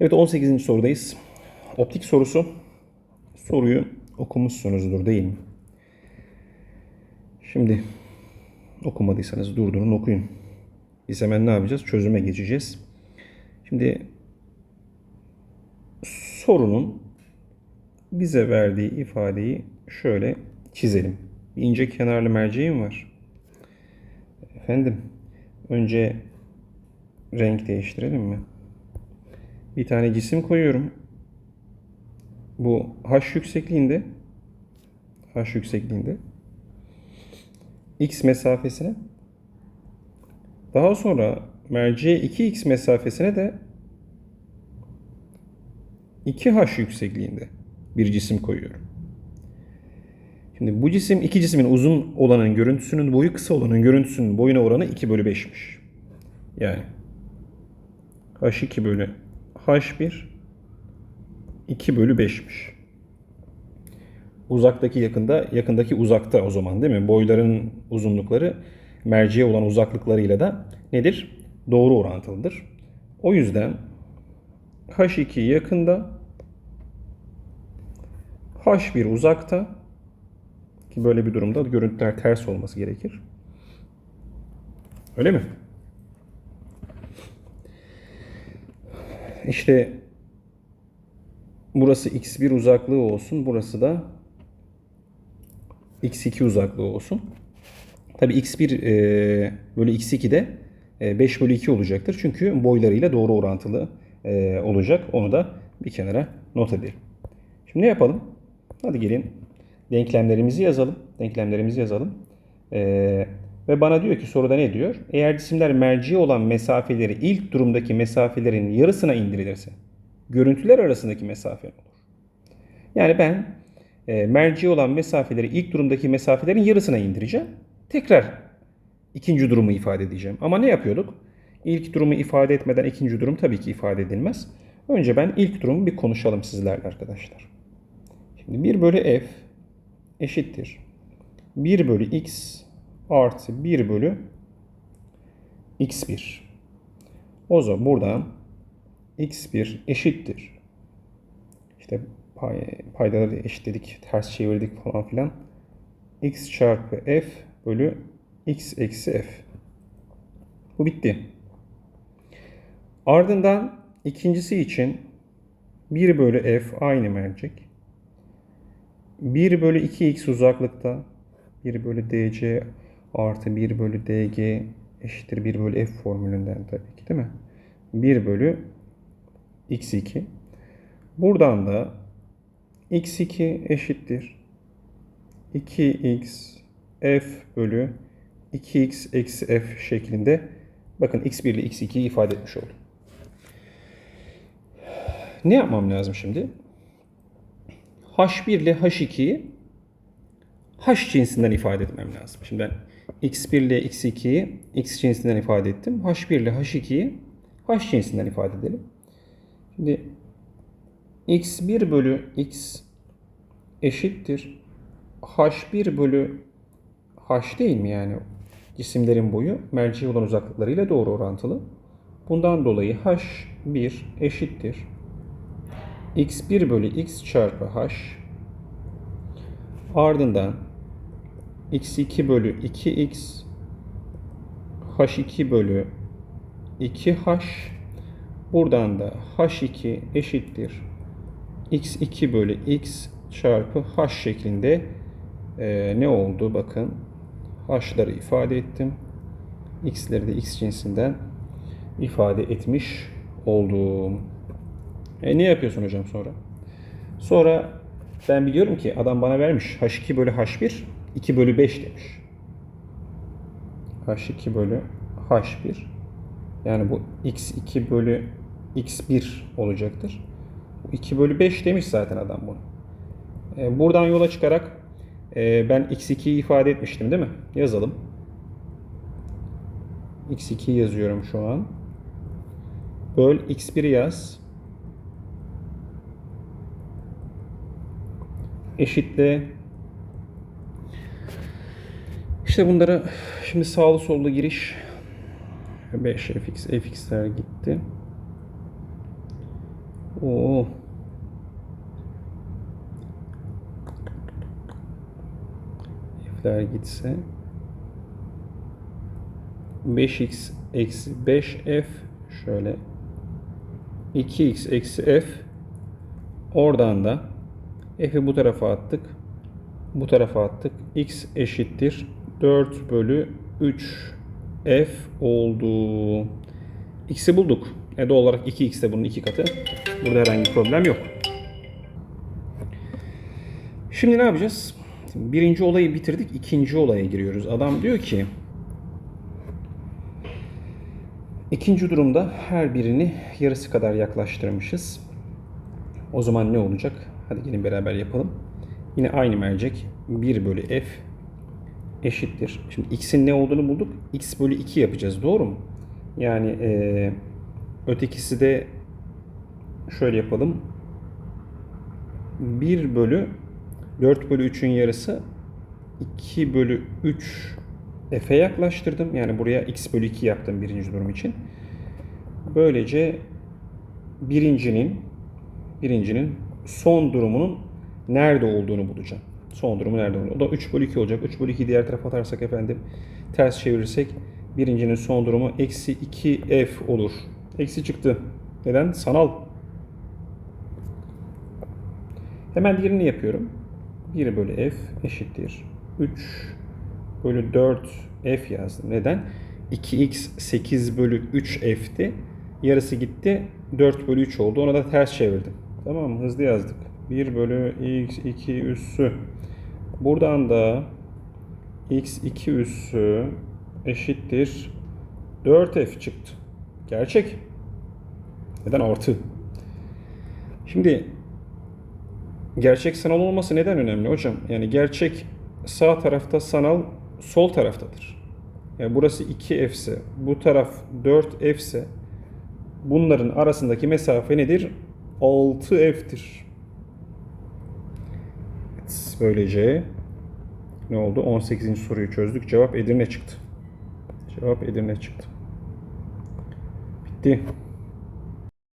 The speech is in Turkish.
Evet 18. sorudayız. Optik sorusu. Soruyu okumuşsunuzdur değil mi? Şimdi okumadıysanız durdurun okuyun. Biz hemen ne yapacağız? Çözüme geçeceğiz. Şimdi sorunun bize verdiği ifadeyi şöyle çizelim. İnce kenarlı merceğim var. Efendim önce renk değiştirelim mi? Bir tane cisim koyuyorum. Bu h yüksekliğinde h yüksekliğinde x mesafesine daha sonra merceğe 2x mesafesine de 2h yüksekliğinde bir cisim koyuyorum. Şimdi bu cisim iki cismin uzun olanın görüntüsünün boyu kısa olanın görüntüsünün boyuna oranı 2 bölü 5'miş. Yani h2 bölü h1 2 bölü 5'miş. Uzaktaki yakında, yakındaki uzakta o zaman değil mi? Boyların uzunlukları merceğe olan uzaklıklarıyla da nedir? Doğru orantılıdır. O yüzden h2 yakında, h1 uzakta ki böyle bir durumda görüntüler ters olması gerekir. Öyle mi? İşte burası x1 uzaklığı olsun. Burası da x2 uzaklığı olsun. Tabi x1 e, bölü x2 de e, 5 bölü 2 olacaktır. Çünkü boylarıyla doğru orantılı e, olacak. Onu da bir kenara not edelim. Şimdi ne yapalım? Hadi gelin denklemlerimizi yazalım. Denklemlerimizi yazalım. Ee, ve bana diyor ki soruda ne diyor? Eğer cisimler merci olan mesafeleri ilk durumdaki mesafelerin yarısına indirilirse görüntüler arasındaki mesafe olur. Yani ben e, merci olan mesafeleri ilk durumdaki mesafelerin yarısına indireceğim. Tekrar ikinci durumu ifade edeceğim. Ama ne yapıyorduk? İlk durumu ifade etmeden ikinci durum tabii ki ifade edilmez. Önce ben ilk durumu bir konuşalım sizlerle arkadaşlar. Şimdi 1 bölü f eşittir. 1 bölü x artı 1 bölü x1. O zaman buradan x1 eşittir. İşte pay, paydaları eşitledik, ters çevirdik falan filan. x çarpı f bölü x eksi f. Bu bitti. Ardından ikincisi için 1 bölü f aynı mercek. 1 bölü 2x uzaklıkta 1 bölü dc artı 1 bölü dg eşittir 1 bölü f formülünden tabii ki değil mi? 1 bölü x2. Buradan da x2 eşittir 2x f bölü 2x eksi f şeklinde bakın x1 ile x2'yi ifade etmiş oldum. Ne yapmam lazım şimdi? H1 ile H2'yi H cinsinden ifade etmem lazım. Şimdi ben X1 ile X2'yi X cinsinden ifade ettim. H1 ile H2'yi H cinsinden ifade edelim. Şimdi X1 bölü X eşittir. H1 bölü H değil mi yani? Cisimlerin boyu merci olan uzaklıklarıyla doğru orantılı. Bundan dolayı H1 eşittir x1 bölü x çarpı h ardından x2 bölü 2x h2 bölü 2h buradan da h2 eşittir. X2 bölü x çarpı h şeklinde e, ne oldu? Bakın h'ları ifade ettim. X'leri de x cinsinden ifade etmiş oldum. E ne yapıyorsun hocam sonra? Sonra ben biliyorum ki adam bana vermiş H2 bölü H1 2 bölü 5 demiş. H2 bölü H1 yani bu X2 bölü X1 olacaktır. 2 bölü 5 demiş zaten adam bunu. E, buradan yola çıkarak e, ben X2'yi ifade etmiştim değil mi? Yazalım. X2 yazıyorum şu an. Böl X1'i yaz. eşitle işte bunlara şimdi sağlı sollu giriş. 5 fx fx'ler gitti. Oo. F'ler gitse. 5x eksi 5f şöyle. 2x eksi f. Oradan da f'i bu tarafa attık. Bu tarafa attık. X eşittir 4 bölü 3 f oldu. X'i bulduk. E doğal olarak 2x de bunun iki katı. Burada herhangi bir problem yok. Şimdi ne yapacağız? Birinci olayı bitirdik ikinci olaya giriyoruz. Adam diyor ki İkinci durumda her birini yarısı kadar yaklaştırmışız. O zaman ne olacak? Hadi gelin beraber yapalım. Yine aynı mercek. 1 bölü f eşittir. Şimdi x'in ne olduğunu bulduk. x bölü 2 yapacağız. Doğru mu? Yani eee, ötekisi de şöyle yapalım. 1 bölü 4 bölü 3'ün yarısı 2 bölü 3 f'e yaklaştırdım. Yani buraya x bölü 2 yaptım birinci durum için. Böylece birincinin birincinin son durumunun nerede olduğunu bulacağım. Son durumu nerede olduğunu. O da 3 bölü 2 olacak. 3 bölü 2 diğer tarafa atarsak efendim ters çevirirsek birincinin son durumu eksi 2f olur. Eksi çıktı. Neden? Sanal. Hemen diğerini yapıyorum. 1 bölü f eşittir. 3 bölü 4 f yazdım. Neden? 2x 8 bölü 3 f'ti. Yarısı gitti. 4 bölü 3 oldu. Ona da ters çevirdim. Tamam mı? Hızlı yazdık. 1 bölü x 2 üssü. Buradan da x 2 üssü eşittir 4f çıktı. Gerçek. Neden artı? Şimdi gerçek sanal olması neden önemli hocam? Yani gerçek sağ tarafta sanal sol taraftadır. Yani burası 2f ise bu taraf 4f ise bunların arasındaki mesafe nedir? 6f'tir. Böylece ne oldu? 18. soruyu çözdük. Cevap Edirne çıktı. Cevap Edirne çıktı. Bitti.